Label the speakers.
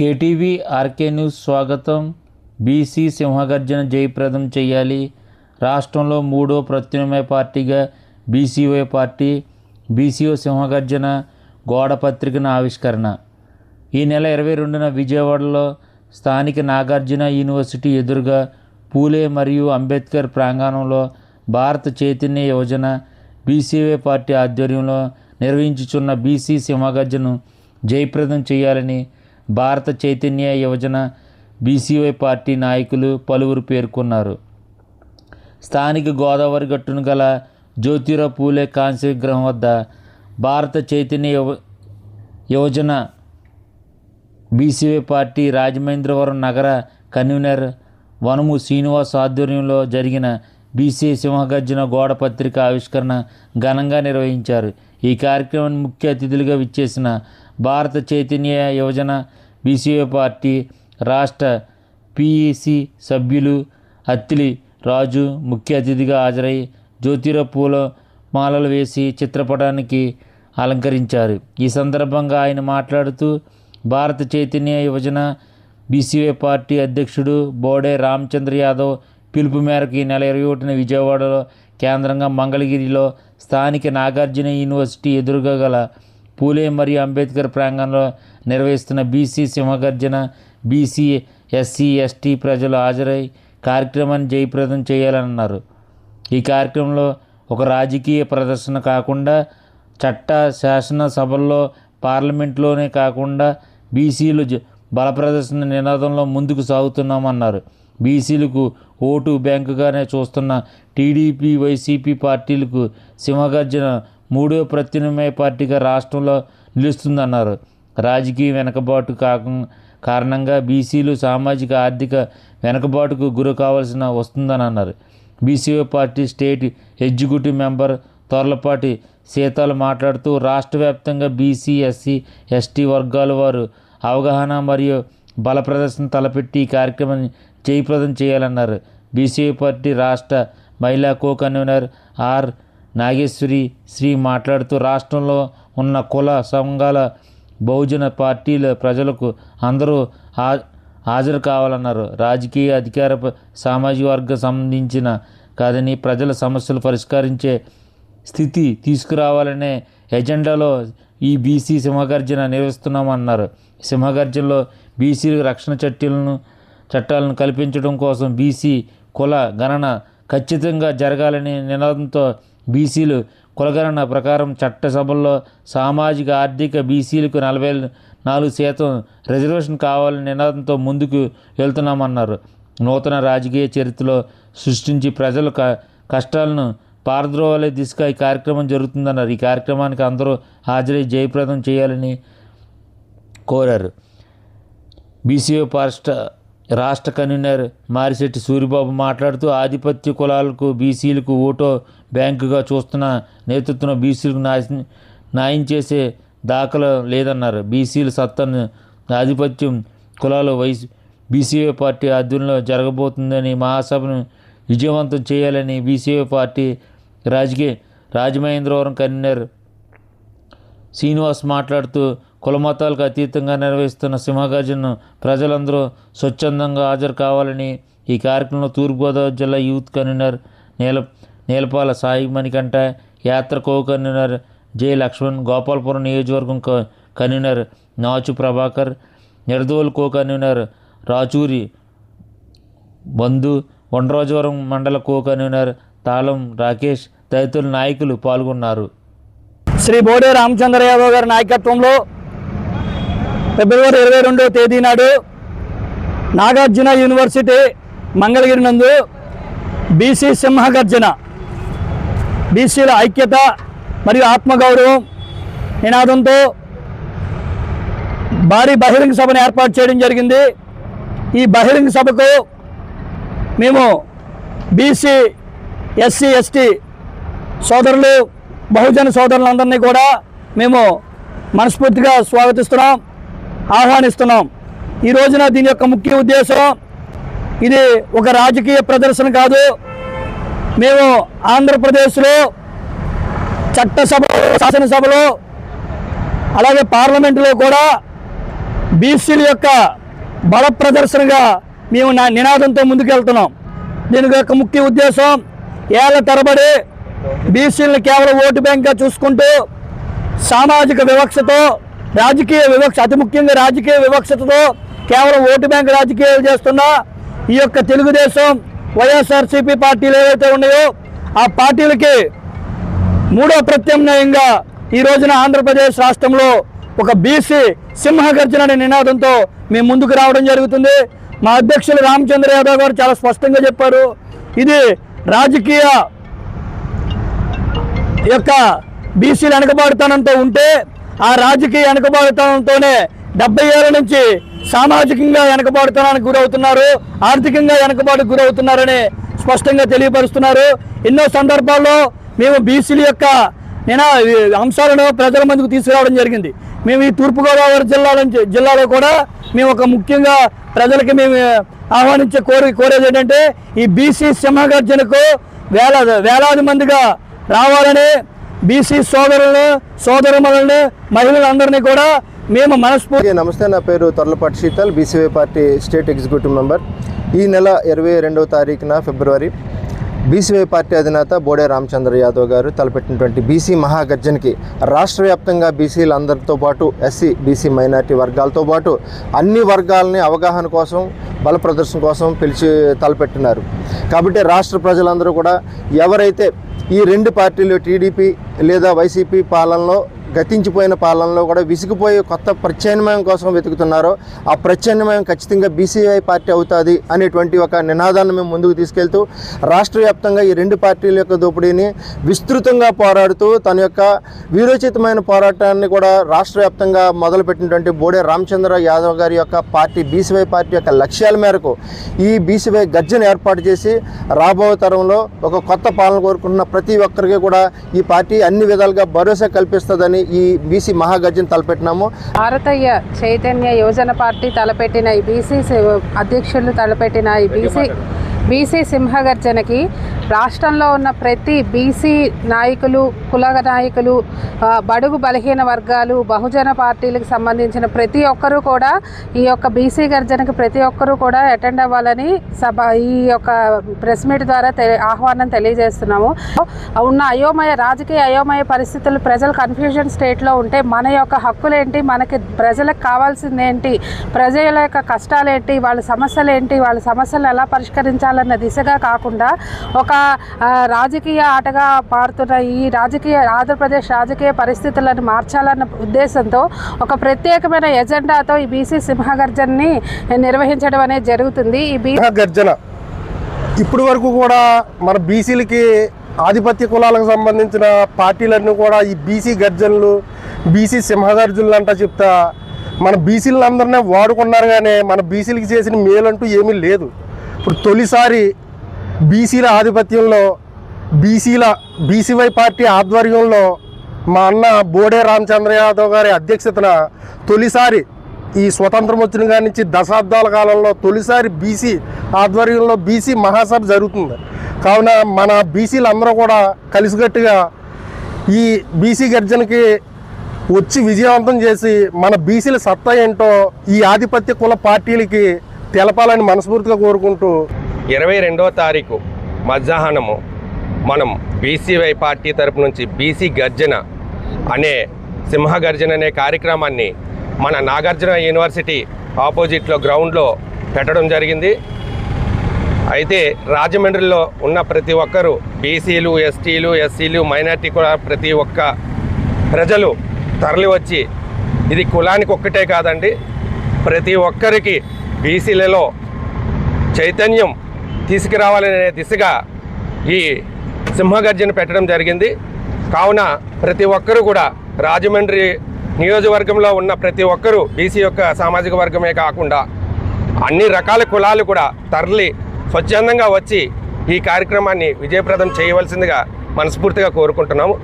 Speaker 1: KTV RK news స్వాగతం. BC సింహగర్జన జయప్రదం చేయాలి. రాష్ట్రంలో మూడో ప్రత్యామ్నాయ పార్టీగా బీసీఓ పార్టీ బీసీఓ సింహగర్జన గోడ పత్రికన ఆవిష్కరణ. ఈ నెల ఇరవై రెండున విజయవాడలో స్థానిక నాగార్జున యూనివర్సిటీ ఎదురుగా పూలే మరియు అంబేద్కర్ ప్రాంగణంలో భారత చైతన్య యోజన బీసీవై పార్టీ ఆధ్వర్యంలో నిర్వహించుచున్న బీసీ సింహగర్జను జయప్రదం చేయాలని భారత చైతన్య యువజన బీసీవై పార్టీ నాయకులు పలువురు పేర్కొన్నారు. స్థానిక గోదావరి గట్టును గల జ్యోతిరావు పూలే కాంస్య విగ్రహం వద్ద భారత చైతన్య యువ యువజన బీసీవై పార్టీ రాజమహేంద్రవరం నగర కన్వీనర్ వనము శ్రీనివాస్ ఆధ్వర్యంలో జరిగిన బీసీ సింహగర్జన గోడ పత్రిక ఆవిష్కరణ ఘనంగా నిర్వహించారు. ఈ కార్యక్రమాన్ని ముఖ్య అతిథులుగా విచ్చేసిన భారత చైతన్య యువజన బీసీవై పార్టీ రాష్ట్ర పిఈసి సభ్యులు అత్తిలి రాజు ముఖ్య అతిథిగా హాజరై జ్యోతిరావు పూల మాలలు వేసి చిత్రపటానికి అలంకరించారు. ఈ సందర్భంగా ఆయన మాట్లాడుతూ భారత చైతన్య యువజన బీసీఏ పార్టీ అధ్యక్షుడు బోడే రామచంద్ర యాదవ్ పిలుపు మేరకు ఈ నెల ఇరవై ఒకటిన విజయవాడలో కేంద్రంగా మంగళగిరిలో స్థానిక నాగార్జున యూనివర్సిటీ ఎదురుగా గల పూలే మరియు అంబేద్కర్ ప్రాంగణంలో నిర్వహిస్తున్న బీసీ సింహగర్జన బీసీ ఎస్సీ ఎస్టీ ప్రజలు హాజరై కార్యక్రమాన్ని జయప్రదం చేయాలన్నారు. ఈ కార్యక్రమంలో ఒక రాజకీయ ప్రదర్శన కాకుండా చట్ట శాసనసభల్లో పార్లమెంట్లోనే కాకుండా బీసీలు జ- బల ప్రదర్శన నినాదంలో ముందుకు సాగుతున్నామన్నారు. బీసీలకు ఓటు బ్యాంకుగానే చూస్తున్న టీడీపీ వైసీపీ పార్టీలకు సింహగర్జన మూడో ప్రత్యామ్నాయ పార్టీగా రాష్ట్రంలో నిలుస్తుందన్నారు. రాజకీయ వెనుకబాటు కాక కారణంగా బీసీలు సామాజిక ఆర్థిక వెనుకబాటుకు గురి కావాల్సిన వస్తుందని అన్నారు BCO party state executive member Thorlapati Seethalu మాట్లాడుతూ రాష్ట్ర వ్యాప్తంగా బీసీ ఎస్సీ ఎస్టీ వర్గాల వారు అవగాహన మరియు బల ప్రదర్శన తలపెట్టి ఈ కార్యక్రమాన్ని జయప్రదం చేయాలన్నారు. బీసీఓ పార్టీ రాష్ట్ర మహిళా co convener R Nageswari Sri మాట్లాడుతూ రాష్ట్రంలో ఉన్న కుల సంఘాల బహుజన పార్టీల ప్రజలకు అందరూ హాజరు కావాలన్నారు. రాజకీయ అధికార సామాజిక వర్గ సంబంధించిన కాదని ప్రజల సమస్యలు పరిష్కరించే స్థితి తీసుకురావాలనే ఎజెండాలో ఈ బీసీ సింహగర్జన నిర్వహిస్తున్నామన్నారు. సింహగర్జనలో బీసీలకు రక్షణ చట్టాలను చట్టాలను కల్పించడం కోసం బీసీ కుల గణన ఖచ్చితంగా జరగాలని నినాదంతో బీసీలు కులగణన ప్రకారం చట్టసభల్లో సామాజిక ఆర్థిక బీసీలకు నలభై నాలుగు శాతం రిజర్వేషన్ కావాలని నినాదంతో ముందుకు వెళ్తున్నామన్నారు. నూతన రాజకీయ చరిత్రలో సృష్టించి ప్రజల క కష్టాలను పారద్రోవలే దిశగా ఈ కార్యక్రమం జరుగుతుందన్నారు. ఈ కార్యక్రమానికి అందరూ హాజరై జయప్రదం చేయాలని కోరారు. బీసీఓ రాష్ట్ర రాష్ట్ర కన్వీనర్ మారిశెట్టి సూరిబాబు మాట్లాడుతూ ఆధిపత్య కులాలకు బీసీలకు ఓటో బ్యాంకుగా చూస్తున్న నేతృత్వం బీసీలకు నాశ- న్యాయం చేసే దాఖలు లేదన్నారు. బీసీల సత్తాను ఆధిపత్యం కులాలు వైస్ బీసీఏ పార్టీ ఆధ్వర్యంలో జరగబోతుందని మహాసభను విజయవంతం చేయాలని బీసీఏ పార్టీ రాజకీయ రాజమహేంద్రవరం కన్వీనర్ శ్రీనివాస్ మాట్లాడుతూ కులమతాలకు అతీతంగా నిర్వహిస్తున్న సింహగర్జనను ప్రజలందరూ స్వచ్ఛందంగా హాజరు కావాలని ఈ కార్యక్రమంలో తూర్పుగోదావరి జిల్లా యూత్ కన్వీనర్ నీల నీలపాల సాయి మణికంఠ యాత్ర co convener J Lakshman Gopalapuram నియోజకవర్గం క- convener Nachu Prabhakar Nidadolu co convener Rachuri Bandhu Vandarajavaram మండల కో కన్వీనర్ తాళం రాకేష్ తదితరుల నాయకులు పాల్గొన్నారు.
Speaker 2: శ్రీ బోడే రామచంద్ర యాదవ్ గారి నాయకత్వంలో ఫిబ్రవరి ఇరవై రెండవ తేదీ నాడు నాగార్జున యూనివర్సిటీ మంగళగిరి నందు బీసీ సింహగర్జన బీసీల ఐక్యత మరియు ఆత్మగౌరవం నినాదంతో భారీ బహిరంగ సభను ఏర్పాటు చేయడం జరిగింది. ఈ బహిరంగ సభకు మేము బీసీ ఎస్సీ ఎస్టీ సోదరులు బహుజన సోదరులందరినీ కూడా మేము మనస్ఫూర్తిగా స్వాగతిస్తున్నాం. ఆహ్వానిస్తున్నాం. ఈ రోజున దీని యొక్క ముఖ్య ఉద్దేశం ఇది ఒక రాజకీయ ప్రదర్శన కాదు. మేము ఆంధ్రప్రదేశ్లో చట్టసభ శాసనసభలో అలాగే పార్లమెంటులో కూడా బీసీల యొక్క బల ప్రదర్శనగా మేము నా నినాదంతో ముందుకెళ్తున్నాం. దీని యొక్క ముఖ్య ఉద్దేశం ఏళ్ళ తరబడి బీసీలను కేవలం ఓటు బ్యాంక్గా చూసుకుంటూ సామాజిక వివక్షతో రాజకీయ వివక్ష అతి ముఖ్యంగా రాజకీయ వివక్షతతో కేవలం ఓటు బ్యాంక్ రాజకీయాలు చేస్తున్న ఈ యొక్క తెలుగుదేశం వైఎస్ఆర్సీపీ పార్టీలు ఏవైతే ఉన్నాయో ఆ పార్టీలకి మూడో ప్రత్యామ్నాయంగా ఈ రోజున ఆంధ్రప్రదేశ్ రాష్ట్రంలో ఒక బీసీ సింహగర్జన అనే నినాదంతో మేము ముందుకు రావడం జరుగుతుంది. మా అధ్యక్షులు రామచంద్ర యాదవ్ గారు చాలా స్పష్టంగా చెప్పారు. ఇది రాజకీయ యొక్క బీసీలు వెనకబాటుతనంతో ఉంటే ఆ రాజకీయ వెనకబాటుతనంతోనే డెబ్బై ఏళ్ళ నుంచి సామాజికంగా వెనకబాటుతనానికి గురవుతున్నారు ఆర్థికంగా వెనకబాటుకు గురవుతున్నారని స్పష్టంగా తెలియపరుస్తున్నారు. ఎన్నో సందర్భాల్లో మేము బీసీల యొక్క నేను అంశాలను ప్రజల ముందుకు తీసుకురావడం జరిగింది. మేము ఈ తూర్పుగోదావరి జిల్లా నుంచి జిల్లాలో కూడా మేము ఒక ముఖ్యంగా ప్రజలకి మేము ఆహ్వానించే కోరి కోరేది ఏంటంటే ఈ బీసీ సింహగర్జనకు వేల వేలాది మందిగా రావాలని బీసీ సోదరులను సోదరుమలను మహిళలందరినీ కూడా మేము మనస్ఫూర్తి
Speaker 3: నమస్తే నా పేరు Thorlapati Sheetal BCY party state executive member. ఈ నెల ఇరవై రెండవ తారీఖున ఫిబ్రవరి బీసీవై పార్టీ అధినేత బోడే రామచంద్ర యాదవ్ గారు తలపెట్టినటువంటి బీసీ మహాగర్జనకి రాష్ట్ర వ్యాప్తంగా బీసీలందరితో పాటు ఎస్సీ బీసీ మైనార్టీ వర్గాలతో పాటు అన్ని వర్గాలని అవగాహన కోసం బల ప్రదర్శన కోసం పిలిచి తలపెట్టినారు. కాబట్టి రాష్ట్ర ప్రజలందరూ కూడా ఎవరైతే ఈ రెండు పార్టీలు టీడీపీ లేదా వైసీపీ పాలనలో గతించిపోయిన పాలనలో కూడా విసిగిపోయి కొత్త ప్రత్యామ్నాయం కోసం వెతుకుతున్నారో. ఆ ప్రత్యామ్నాయం ఖచ్చితంగా బీసీఐ పార్టీ అవుతుంది అనేటువంటి ఒక నినాదాన్ని మేము ముందుకు తీసుకెళ్తూ రాష్ట్ర వ్యాప్తంగా ఈ రెండు పార్టీల యొక్క దోపిడీని విస్తృతంగా పోరాడుతూ తన యొక్క వీరోచితమైన పోరాటాన్ని కూడా రాష్ట్ర వ్యాప్తంగా మొదలుపెట్టినటువంటి బోడే రామచంద్ర యాదవ్ గారి యొక్క పార్టీ బీసీవై పార్టీ యొక్క లక్ష్యాల మేరకు ఈ బీసీవై గర్జన ఏర్పాటు చేసి రాబో తరంలో ఒక కొత్త పాలన కోరుకుంటున్న ప్రతి ఒక్కరికి కూడా ఈ పార్టీ అన్ని విధాలుగా భరోసా కల్పిస్తుందని ఈ బీసీ మహాగర్జన తలపెట్టినాము.
Speaker 4: భారతీయ చైతన్య యువజన పార్టీ తలపెట్టిన ఈ బీసీ అధ్యక్షులు తలపెట్టిన ఈ బీసీ బీసీ సింహగర్జనకి రాష్ట్రంలో ఉన్న ప్రతి బీసీ నాయకులు కుల నాయకులు బడుగు బలహీన వర్గాలు బహుజన పార్టీలకు సంబంధించిన ప్రతి ఒక్కరూ కూడా ఈ యొక్క బీసీ గర్జనకు ప్రతి ఒక్కరూ కూడా అటెండ్ అవ్వాలని సభ ఈ యొక్క ప్రెస్ మీట్ ద్వారా ఆహ్వానం తెలియజేస్తున్నాము. ఉన్న అయోమయ రాజకీయ అయోమయ పరిస్థితులు ప్రజలు కన్ఫ్యూజన్ స్టేట్లో ఉంటే మన యొక్క హక్కులేంటి? మనకి ప్రజలకు కావాల్సింది ఏంటి ప్రజల యొక్క కష్టాలేంటి? వాళ్ళ సమస్యలు ఏంటి వాళ్ళ సమస్యలు ఎలా పరిష్కరించాలన్న దిశగా కాకుండా ఒక రాజకీయ ఆటగా పాడుతున్న ఈ రాజకీయ ఆంధ్రప్రదేశ్ రాజకీయ పరిస్థితులను మార్చాలన్న ఉద్దేశంతో ఒక ప్రత్యేకమైన ఎజెండాతో ఈ బీసీ సింహగర్జన్ని నిర్వహించడం అనేది జరుగుతుంది. ఈ సింహగర్జన
Speaker 5: గర్జన ఇప్పటి వరకు కూడా మన బీసీలకి ఆధిపత్య కులాలకు సంబంధించిన పార్టీలన్నీ కూడా ఈ బీసీ గర్జనలు బీసీ సింహగర్జనలు అంటా చెప్తా మన బీసీలందరినీ వాడుకున్నారు కానీ మన బీసీలకి చేసిన మేలంటూ ఏమీ లేదు. ఇప్పుడు తొలిసారి బీసీల ఆధిపత్యంలో బీసీల బీసీవై పార్టీ ఆధ్వర్యంలో మా అన్న బోడే రామచంద్ర యాదవ్ గారి అధ్యక్షతన తొలిసారి ఈ స్వతంత్రం వచ్చిన కాడి నుంచి దశాబ్దాల కాలంలో తొలిసారి బీసీ ఆధ్వర్యంలో బీసీ మహాసభ జరుగుతుంది. కావున మన బీసీలు అందరూ కూడా కలిసికట్టుగా ఈ బీసీ గర్జనకి వచ్చి విజయవంతం చేసి మన బీసీల సత్తా ఏంటో ఈ ఆధిపత్య కుల పార్టీలకి తెలపాలని మనస్ఫూర్తిగా కోరుకుంటూ
Speaker 6: ఇరవై రెండవ తారీఖు మధ్యాహ్నము మనం బీసీవై పార్టీ తరపు నుంచి బీసీ గర్జన అనే సింహ గర్జన అనే కార్యక్రమాన్ని మన నాగార్జున యూనివర్సిటీ ఆపోజిట్లో గ్రౌండ్లో పెట్టడం జరిగింది. అయితే రాజమండ్రిలో ఉన్న ప్రతి ఒక్కరూ బీసీలు ఎస్టీలు ఎస్సీలు మైనార్టీ కూడా ప్రతి ఒక్క ప్రజలు తరలివచ్చి ఇది కులానికి ఒక్కటే కాదండి. ప్రతి ఒక్కరికి బీసీలలో చైతన్యం తీసుకురావాలనే దిశగా ఈ సింహగర్జన పెట్టడం జరిగింది. కావున ప్రతి ఒక్కరూ కూడా రాజమండ్రి నియోజకవర్గంలో ఉన్న ప్రతి ఒక్కరూ బీసీ యొక్క సామాజిక వర్గమే కాకుండా అన్ని రకాల కులాలు కూడా తరలి స్వచ్ఛందంగా వచ్చి ఈ కార్యక్రమాన్ని విజయప్రదం చేయవలసిందిగా మనస్ఫూర్తిగా కోరుకుంటున్నాము.